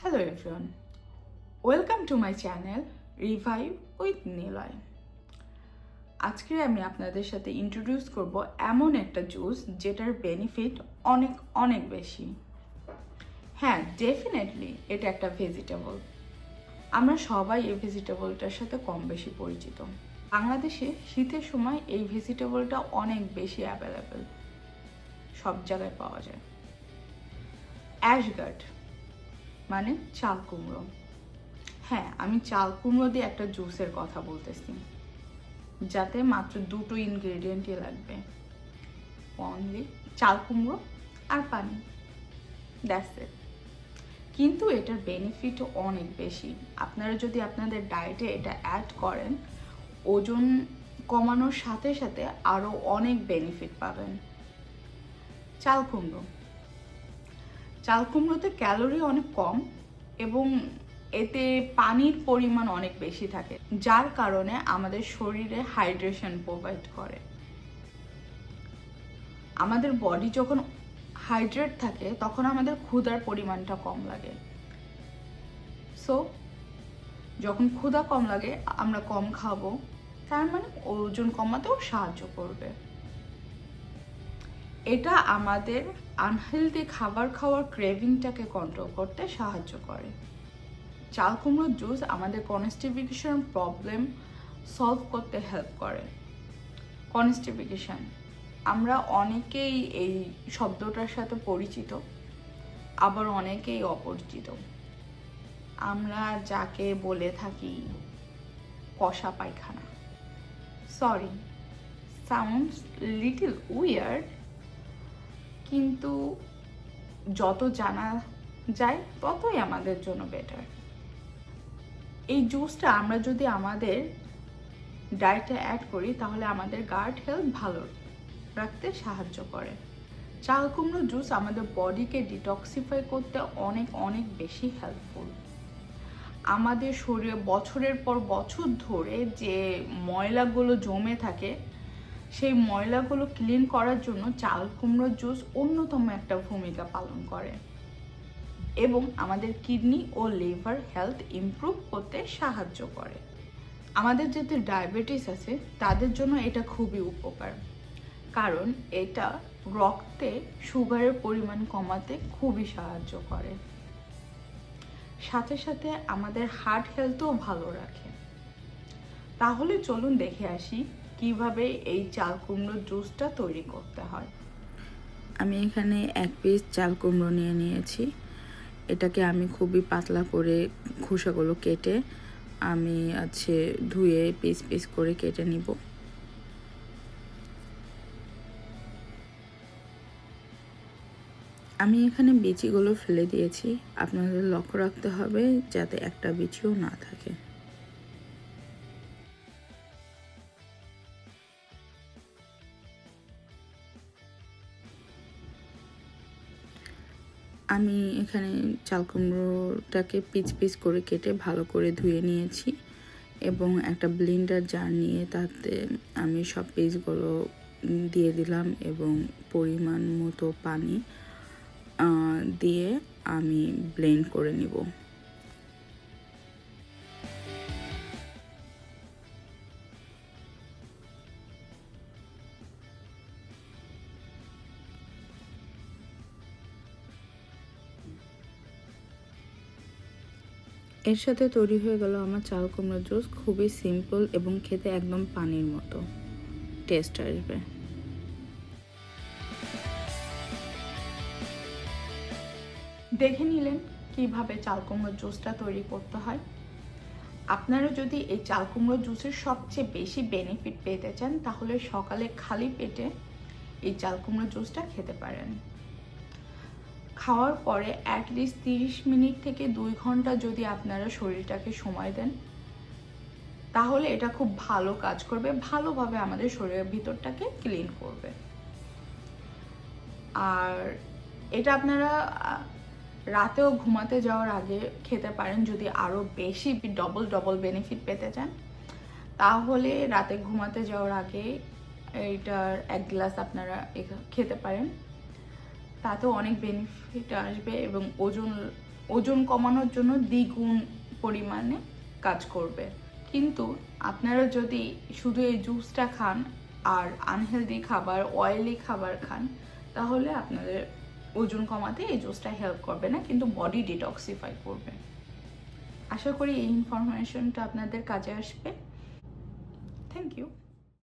Hello everyone welcome to my channel revive with Niloy আজকে আমি আপনাদের সাথে ইন্ট্রোডিউস করব এমন একটা জুস যেটার বেনিফিট অনেক অনেক বেশি। হ্যাঁ ডেফিনেটলি এটা একটা ভেজিটেবল আমরা সবাই এই ভেজিটেবলটার সাথে কম বেশি পরিচিত। বাংলাদেশে শীতের সময় এই ভেজিটেবলটা অনেক বেশি অ্যাভেলেবেল সব জায়গায় পাওয়া যায়। অ্যাশগার্ড মানে চাল কুমড়ো। হ্যাঁ আমি চাল কুমড়ো দিয়ে একটা জুসের কথা বলতেছি। যাতে মাত্র দুটো ইনগ্রেডিয়েন্টই লাগবে। অনলি চাল কুমড়ো আর পানি। দ্যাটস কিন্তু এটার বেনিফিট অনেক বেশি। আপনারা যদি আপনাদের ডায়েটে এটা অ্যাড করেন, ওজন কমানোর সাথে সাথে আরও অনেক বেনিফিট পাবেন। চাল কুমড়ো। চাল কুমড়োতে ক্যালোরি অনেক কম এবং এতে পানির পরিমাণ অনেক বেশি থাকে, যার কারণে আমাদের শরীরে হাইড্রেশন প্রোভাইড করে। আমাদের বডি যখন হাইড্রেট থাকে, তখন আমাদের ক্ষুধার পরিমাণটা কম লাগে। সো যখন ক্ষুধা কম লাগে, আমরা কম খাব, তার মানে ওজন কমাতেও সাহায্য করবে। এটা আমাদের আনহেলদি খাবার খাওয়ার ক্রেভিংটাকে কন্ট্রোল করতে সাহায্য করে। চাল কুমড়োর জুস আমাদের কনস্টিফিকেশন প্রবলেম সলভ করতে হেল্প করে। কনস্টিফিকেশন আমরা অনেকেই এই শব্দটার সাথে পরিচিত, আবার অনেকেই অপরিচিত। আমরা যাকে বলে থাকি কষা পায়খানা। সরি সাউন্ডস লিটল উইয়ার্ড কিন্তু যত জানা যায়, ততই আমাদের জন্য বেটার এই জুসটা আমরা যদি আমাদের ডায়েটে অ্যাড করি, তাহলে আমাদের গার্ড হেলথ ভালো রাখতে সাহায্য করে। চাল কুমড়ো জুস আমাদের বডিকে ডিটক্সিফাই করতে অনেক অনেক বেশি হেল্পফুল আমাদের শরীরে বছরের পর বছর ধরে যে ময়লাগুলো জমে থাকে সেই ময়লাগুলো ক্লিন করার জন্য চাল কুমড়োর জুস অন্যতম একটা ভূমিকা পালন করে এবং আমাদের কিডনি ও লিভার হেলথ ইমপ্রুভ করতে সাহায্য করে। আমাদের যাদের ডায়াবেটিস আছে, তাদের জন্য এটা খুবই উপকার। কারণ এটা রক্তে সুগারের পরিমাণ কমাতে খুবই সাহায্য করে। সাথে সাথে আমাদের হার্ট হেলথও ভালো রাখে। তাহলে চলুন দেখে আসি কীভাবে এই চাল কুমড়োর জুসটা তৈরি করতে হয়? আমি এখানে এক পিস চাল কুমড়ো নিয়ে নিয়েছি। এটাকে আমি খুবই পাতলা করে খোসাগুলো কেটে আমি আছে ধুয়ে পিস পিস করে কেটে নিব। আমি এখানে বিচিগুলো ফেলে দিয়েছি। আপনাদের লক্ষ্য রাখতে হবে যাতে একটা বিচিও না থাকে। আমি এখানে চাল কুমড়োটাকে পিচ পিচ করে কেটে ভালো করে ধুয়ে নিয়েছি এবং একটা ব্লিন্ডার জার নিয়ে তাতে আমি সব পিসগুলো দিয়ে দিলাম এবং পরিমাণ মতো পানি দিয়ে আমি ব্লেন্ড করে নিব। এর সাথে তৈরি হয়ে গেল আমার চাল কুমড়ো জুস, খুবই সিম্পল এবং খেতে একদম পানির মতো। টেস্ট আসবে। দেখে নিলেন কীভাবে চাল কুমড়োর জুসটা তৈরি করতে হয়। আপনারা যদি এই চাল কুমড়ো জুসের সবচেয়ে বেশি বেনিফিট পেতে চান, তাহলে সকালে খালি পেটে এই চাল কুমড়ো জুসটা খেতে পারেন। খাওয়ার পরে অ্যাটলিস্ট তিরিশ মিনিট থেকে দুই ঘণ্টা যদি আপনারা শরীরটাকে সময় দেন, তাহলে এটা খুব ভালো কাজ করবে, ভালোভাবে আমাদের শরীরের ভিতরটাকে ক্লিন করবে। আর এটা আপনারা রাতেও ঘুমাতে যাওয়ার আগে খেতে পারেন, যদি আরও বেশি ডবল ডবল বেনিফিট পেতে চান, তাহলে রাতে ঘুমাতে যাওয়ার আগে এইটার এক গ্লাস আপনারা খেতে পারেন। তাতেও অনেক বেনিফিট আসবে এবং ওজন ওজন কমানোর জন্য দ্বিগুণ পরিমাণে কাজ করবে। কিন্তু আপনারা যদি শুধু এই জুসটা খান আর আনহেলদি খাবার অয়েলি খাবার খান, তাহলে আপনাদের ওজন কমাতে এই জুসটা হেল্প করবে না, কিন্তু বডি ডিটক্সিফাই করবে। আশা করি এই ইনফরমেশনটা আপনাদের কাজে আসবে। Thank you